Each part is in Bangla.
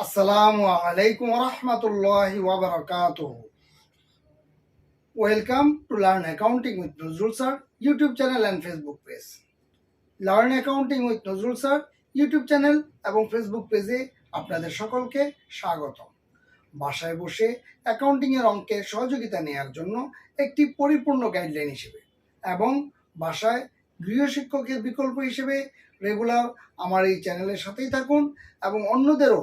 আসসালামু আলাইকুম রহমতুল্লাহি ওয়াবারাকাতুহ welcome to learn accounting with Nazrul sir YouTube channel and Facebook page learn accounting with Nazrul sir YouTube channel এবং ফেসবুক পেজে আপনাদের সকলকে স্বাগত বাসায় বসে অ্যাকাউন্টিংয়ের অঙ্কের সহযোগিতা নেওয়ার জন্য একটি পরিপূর্ণ গাইডলাইন হিসেবে এবং বাসায় গৃহশিক্ষকের বিকল্প হিসেবে রেগুলার আমার এই চ্যানেলের সাথেই থাকুন এবং অন্যদেরও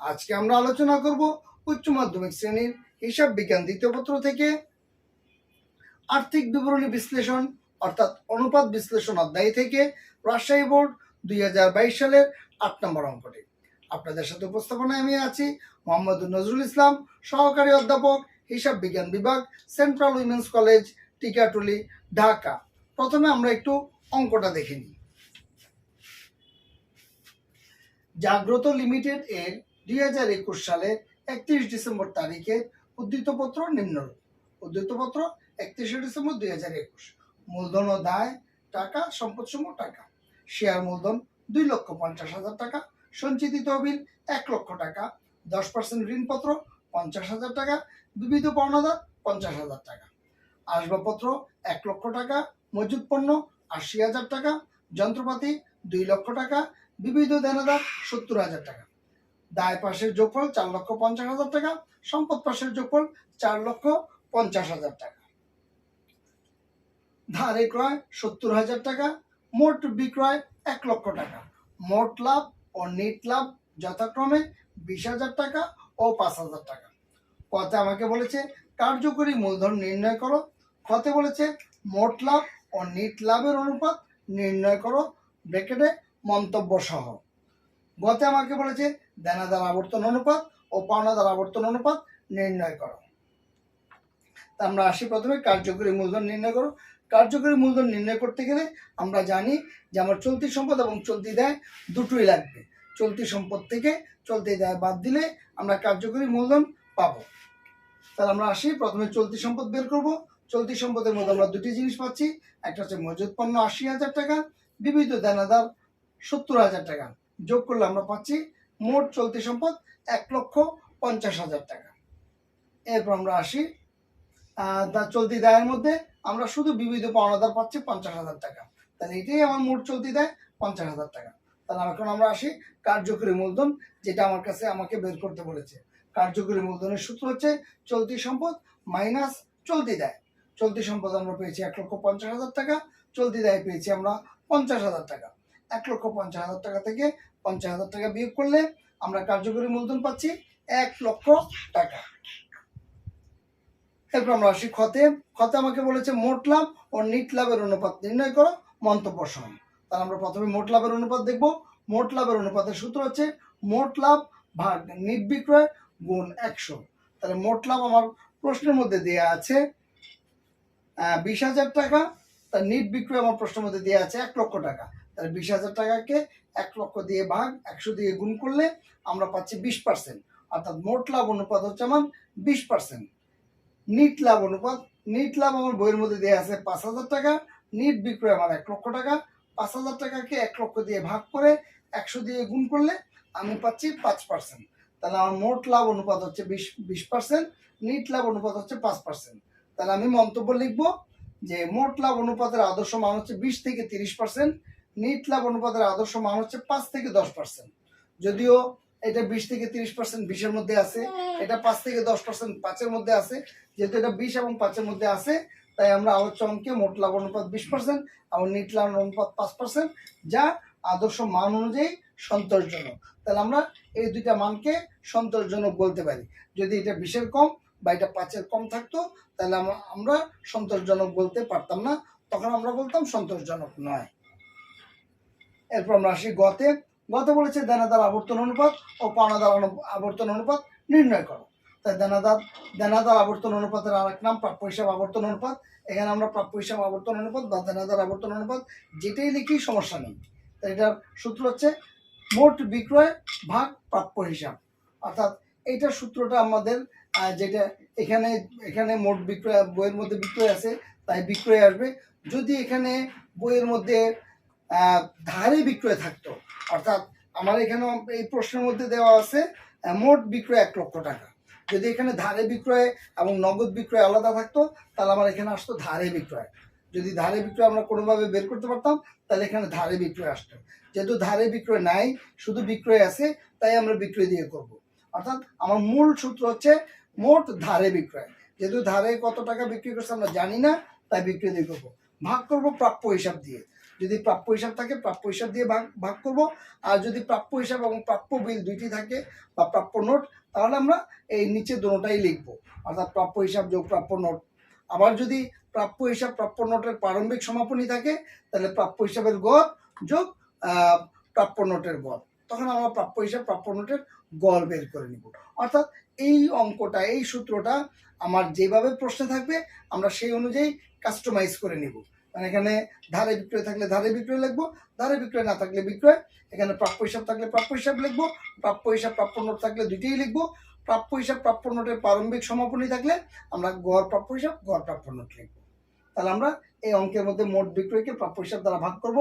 আজকে আমরা আলোচনা করব উচ্চ মাধ্যমিক শ্রেণির হিসাব বিজ্ঞান দ্বিতীয় পত্র থেকে। আর্থিক বিবরণী বিশ্লেষণ, অর্থাৎ অনুপাত বিশ্লেষণ অধ্যায় থেকে রাজশাহী বোর্ড দুই হাজার বাইশ সালের আট নম্বর অঙ্কটি। আপনাদের সাথে উপস্থাপনায় আমি আছি মোহাম্মদ নজরুল ইসলাম, সহকারী অধ্যাপক, হিসাব বিজ্ঞান বিভাগ, central women's college, Tikatuli, Dhaka. প্রথমে আমরা একটু অঙ্কটা দেখে নিই। জাগ্রত লিমিটেড এর দুই হাজার একুশ সালের একত্রিশ ডিসেম্বর তারিখে উদ্ধৃতপত্র নিম্নরূপ। উদ্ধৃতপত্র একত্রিশে ডিসেম্বর দুই হাজার একুশ। মূলধন ও দায়, টাকা, সম্পদসমূহ, টাকা। শেয়ার মূলধন দুই লক্ষ পঞ্চাশ হাজার টাকা। সঞ্চিত তহবিল এক লক্ষ টাকা। দশ পার্সেন্ট ঋণপত্র পঞ্চাশ হাজার টাকা। বিবিধ পাওনাদার পঞ্চাশ হাজার টাকা। আসবাবপত্র এক লক্ষ টাকা। মজুদ পণ্য আশি হাজার টাকা। যন্ত্রপাতি দুই লক্ষ টাকা। বিবিধ দেনাদার সত্তর হাজার টাকা। দায় পাশের যোগফল চার লক্ষ পঞ্চাশ হাজার টাকা, সম্পদ পাশের যোগফল চার লক্ষ পঞ্চাশ হাজার টাকা। ধারে ক্রয় সত্তর হাজার টাকা, মোট বিক্রয় এক লক্ষ টাকা। মোট লাভ ও নেট লাভ যথাক্রমে বিশ হাজার টাকা ও পাঁচ হাজার টাকা। কতে আমাকে বলেছে, কার্যকরী মূলধন নির্ণয় করো। খতে বলেছে, মোট লাভ ও নেট লাভের অনুপাত নির্ণয় করো। ব্রেকেটে মন্তব্য সহ গতে আমাকে বলেছে দেনাদার আবর্তন অনুপাত ও পাওনাদার আবর্তন অনুপাত নির্ণয় করো। তা আমরা আসি প্রথমে, কার্যকরী মূলধন নির্ণয় করো। কার্যকরী মূলধন নির্ণয় করতে গেলে আমরা জানি যে আমার চলতি সম্পদ এবং চলতি দায় দুটোই লাগবে। চলতি সম্পদ থেকে চলতি দায় বাদ দিলে আমরা কার্যকরী মূলধন পাবো। তাহলে আমরা আসি, প্রথমে চলতি সম্পদ বের করব। চলতি সম্পদের মধ্যে আমরা দুটি জিনিস পাচ্ছি। একটা হচ্ছে মজুদ পণ্য আশি হাজার টাকা, বিবিধ দেনাদার সত্তর হাজার টাকা। যোগ করলে আমরা পাচ্ছি মোট চলতি সম্পদ এক লক্ষ পঞ্চাশ হাজার টাকা। এরপর আমরা আসি চলতি দায়ের মধ্যে আমরা শুধু বিবিধ পাওনাদার পাচ্ছি পঞ্চাশ হাজার টাকা। তাহলে এটাই আমার মোট চলতি দেয়, পঞ্চাশ হাজার টাকা। তাহলে এখন আমরা আসি কার্যকরী মূলধন, যেটা আমার কাছে আমাকে বের করতে বলেছে। কার্যকরী মূলধনের সূত্র হচ্ছে চলতি সম্পদ মাইনাস চলতি দেয়। চলতি সম্পদ আমরা পেয়েছি এক লক্ষ পঞ্চাশ হাজার টাকা, চলতি দেয় পেয়েছি আমরা পঞ্চাশ হাজার টাকা। এক লক্ষ পঞ্চাশ হাজার টাকা থেকে পঞ্চাশ হাজার টাকা বিয়োগ করলে আমরা কার্যকরী মূলধন পাচ্ছি এক লক্ষ টাকা। এরপর আমরা আসি খতে। খতে আমাকে বলেছে, মোট লাভ ও নিট লাভের অনুপাত নির্ণয় করো, মন্তব্য সহ তাহলে আমরা প্রথমে মোট লাভের অনুপাত দেখব। মোট লাভের অনুপাতের সূত্র হচ্ছে, মোট লাভ ভাগ নিট বিক্রয় গুণ একশো। তাহলে মোট লাভ আমার প্রশ্নের মধ্যে দেয়া আছে বিশ হাজার টাকা। তার নিট বিক্রয় আমার প্রশ্নের মধ্যে দেওয়া আছে এক লক্ষ টাকা। তাহলে বিশ হাজার টাকাকে এক লক্ষ দিয়ে ভাগ, একশো দিয়ে গুণ করলে আমরা পাচ্ছি বিশ পার্সেন্ট অর্থাৎ মোট লাভ অনুপাত হচ্ছে আমার বিশ পার্সেন্ট নিট লাভ অনুপাত, নিট লাভ আমার বইয়ের মধ্যে দেওয়া আছে পাঁচ হাজার টাকা, নিট বিক্রয় আমার এক লক্ষ টাকা। পাঁচ হাজার টাকাকে এক লক্ষ দিয়ে ভাগ করে একশো দিয়ে গুণ করলে আমি পাচ্ছি পাঁচ পার্সেন্ট তাহলে আমার মোট লাভ অনুপাত হচ্ছে বিশ বিশ পার্সেন্ট নিট লাভ অনুপাত হচ্ছে পাঁচ পার্সেন্ট তাহলে আমি মন্তব্য লিখব যে মোট লাভ অনুপাতের আদর্শ মান হচ্ছে বিশ থেকে তিরিশ পার্সেন্ট নিট লাভ অনুপাতের আদর্শ মান হচ্ছে পাঁচ থেকে দশ পার্সেন্ট যদিও এটা বিশ থেকে তিরিশ পার্সেন্ট বিশের মধ্যে আছে, এটা পাঁচ থেকে দশ পার্সেন্ট পাঁচের মধ্যে আছে। যেহেতু এটা বিশ এবং পাঁচের মধ্যে আছে, তাই আমরা আলোচ্য অঙ্কে মোট লাভ অনুপাত বিশ পার্সেন্ট এবং নিট লাভ অনুপাত পাঁচ পার্সেন্ট যা আদর্শ মান অনুযায়ী সন্তোষজনক। তাহলে আমরা এই দুইটা মানকে সন্তোষজনক বলতে পারি। যদি এটা বিশের কম বা এটা পাঁচের কম থাকতো, তাহলে আমরা- আমরা সন্তোষজনক বলতে পারতাম না। তখন আমরা বলতাম সন্তোষজনক নয়। এরপর আমরা আসি গতে। গত বলেছে দেনাদার আবর্তন অনুপাত ও পাওনাদার আবর্তন অনুপাত নির্ণয় করো। তাই দেনাদার দেনাদার আবর্তন অনুপাতের আর এক নাম প্রাপ্য হিসাব আবর্তন অনুপাত। এখানে আমরা প্রাপ্য হিসাব আবর্তন অনুপাত বা দানাদার আবর্তন অনুপাত যেটাই লিখি সমস্যা নেই। তাই এটার সূত্র হচ্ছে মোট বিক্রয় ভাগ প্রাপ্য হিসাব। অর্থাৎ এইটার সূত্রটা আমাদের যেটা এখানে এখানে মোট বিক্রয় বইয়ের মধ্যে বিক্রয় আছে, তাই বিক্রয় আসবে। যদি এখানে বইয়ের মধ্যে ধারে বিক্রয় থাকতো। অর্থাৎ আমার এখানে এই প্রশ্নের মধ্যে দেওয়া আছে মোট বিক্রয় এক লক্ষ টাকা। যদি এখানে ধারে বিক্রয় এবং নগদ বিক্রয় আলাদা থাকতো, তাহলে আমার এখানে আসতো ধারে বিক্রয়। যদি ধারে বিক্রয় আমরা কোনোভাবে বের করতে পারতাম, তাহলে এখানে ধারে বিক্রয় আসতো। যেহেতু ধারে বিক্রয় নাই, শুধু বিক্রয় আছে, তাই আমরা বিক্রয় দিয়ে করব। অর্থাৎ আমার মূল সূত্র হচ্ছে মোট ধারে বিক্রয়। যেহেতু ধারে কত টাকা বিক্রি করছে আমরা জানি না, তাই বিক্রয় দিয়ে করব। ভাগ করব প্রাপ্য হিসাব দিয়ে। যদি প্রাপ্য হিসাব থাকে, প্রাপ্য হিসাব দিয়ে ভাগ ভাগ করব। আর যদি প্রাপ্য হিসাব এবং প্রাপ্য বিল দুইটি থাকে বা প্রাপ্য নোট, তাহলে আমরা এই নিচে দুটোটাই লিখব। অর্থাৎ প্রাপ্য হিসাব যোগ প্রাপ্য নোট। আবার যদি প্রাপ্য হিসাব, প্রাপ্য নোটের প্রারম্ভিক সমাপনী থাকে, তাহলে প্রাপ্য হিসাবের গড় যোগ প্রাপ্য নোটের গড়। তখন আমরা প্রাপ্য হিসাব, প্রাপ্য নোটের গড় বের করে নিব। অর্থাৎ এই অঙ্কটা, এই সূত্রটা আমার যেভাবে প্রশ্নে থাকবে, আমরা সেই অনুযায়ী কাস্টমাইজ করে নিব। মানে এখানে ধারে বিক্রয় থাকলে ধারে বিক্রয় লিখব, ধারে বিক্রয় না থাকলে বিক্রয়। এখানে প্রাপ্য হিসাব থাকলে প্রাপ্য হিসাব লিখব, প্রাপ্য হিসাব প্রাপ্য নোট থাকলে দুইটাই লিখব। প্রাপ্য হিসাব প্রাপ্য নোটের প্রারম্ভিক সমাপনী থাকলে আমরা গড় প্রাপ্য হিসাব, গড় প্রাপ্য নোট লিখব। তাহলে আমরা এই অঙ্কের মধ্যে মোট বিক্রয়কে প্রাপ্য হিসাব দ্বারা ভাগ করব।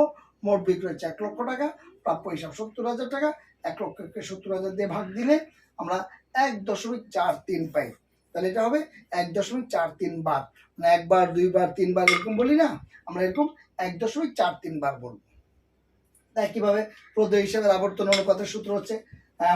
মোট বিক্রয় হচ্ছে এক লক্ষ টাকা, প্রাপ্য হিসাব সত্তর হাজার টাকা। এক লক্ষকে সত্তর হাজার দিয়ে ভাগ দিলে আমরা এক দশমিক চার তিন পাই। তাহলে এটা হবে এক দশমিক চার তিন বার। মানে একবার, দুইবার, তিনবার এরকম বলি না, আমরা এরকম এক দশমিক চার তিন বার বলব। কীভাবে প্রদেয় হিসাবের আবর্তন অনুপাতের সূত্র হচ্ছে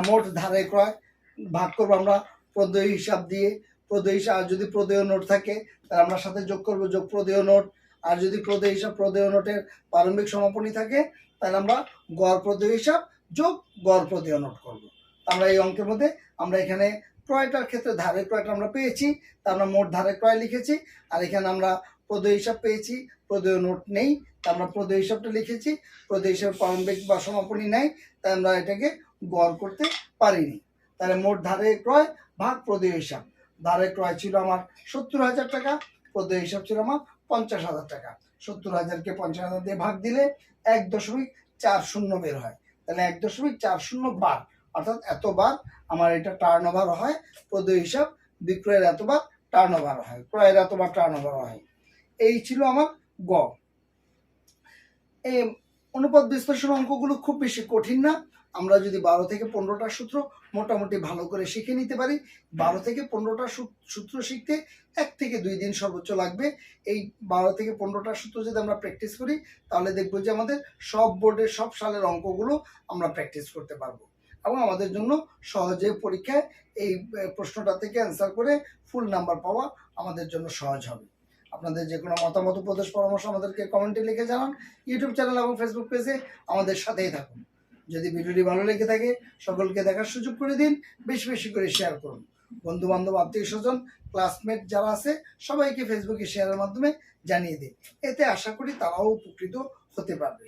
মোট ধারে ক্রয় ভাগ করব আমরা প্রদেয় হিসাব দিয়ে। প্রদেয় হিসাব যদি প্রদেয় নোট থাকে, তাহলে আমরা সাথে যোগ করব যোগ প্রদেয় নোট। আর যদি প্রদেয় হিসাব প্রদেয় নোটের প্রারম্ভিক সমাপনী থাকে, তাহলে আমরা গড় প্রদেয় হিসাব যোগ গড় প্রদেয় নোট করব। আমরা এই অঙ্কের মধ্যে আমরা এখানে ক্রয়টার ক্ষেত্রে ধারে ক্রয়টা আমরা পেয়েছি, তা আমরা মোট ধারে ক্রয় লিখেছি, আর এখানে আমরা প্রদেয় হিসাব পেয়েছি, প্রদেয় নোট নেই, তা আমরা প্রদেয় হিসাবটা লিখেছি, প্রদেয় হিসাব প্রারম্ভিক বা সমাপনী নেই তাই আমরা এটাকে গড় করতে পারিনি। তাহলে মোট ধারে ক্রয় ভাগ প্রদেয় হিসাব। ধারে ক্রয় ছিল আমার সত্তর হাজার টাকা, প্রদেয় হিসাব ছিল আমার পঞ্চাশ হাজার টাকা। সত্তর হাজারকে পঞ্চাশ হাজার দিয়ে ভাগ দিলে এক দশমিক চার শূন্য বের হয়। তাহলে এক দশমিক চার শূন্য বার অর্থাৎ এতবার আমার এটা টার্ন ওভার হয় প্রদেয় হিসাব বিক্রয়ের এতবার টার্ন ওভার হয়, ক্রয়ের এতবার টার্ন ওভার হয়। এই ছিল আমার গ। এই অনুপাত বিশ্লেষণ অঙ্কগুলো খুব বেশি কঠিন না, আমরা যদি বারো থেকে পনেরোটা সূত্র মোটামুটি ভালো করে শিখে নিতে পারি, বারো থেকে পনেরোটা সূত্র শিখতে এক থেকে দুই দিন সর্বোচ্চ লাগবে। এই বারো থেকে পনেরোটা সূত্র যদি আমরা প্র্যাকটিস করি, তাহলে দেখব যে আমাদের সব বোর্ডের সব সালের অঙ্কগুলো আমরা প্র্যাকটিস করতে পারব। এবং আমাদের জন্য সহজে পরীক্ষায় এই প্রশ্নটা থেকে অ্যান্সার করে ফুল নাম্বার পাওয়া আমাদের জন্য সহজ হবে। আপনাদের যে কোনো মতামত, উপদেশ, পরামর্শ আমাদেরকে কমেন্টে লিখে জানান। ইউটিউব চ্যানেল এবং ফেসবুক পেজে আমাদের সাথেই থাকুন। যদি ভিডিওটি ভালো লেগে থাকে, সকলকে দেখার সুযোগ করে দিন, বেশি বেশি করে শেয়ার করুন। বন্ধু বান্ধব আত্মীয় স্বজন ক্লাসমেট যারা আছে, সবাইকে ফেসবুকে শেয়ারের মাধ্যমে জানিয়ে দিন। এতে আশা করি তারাও উপকৃত হতে পারবে।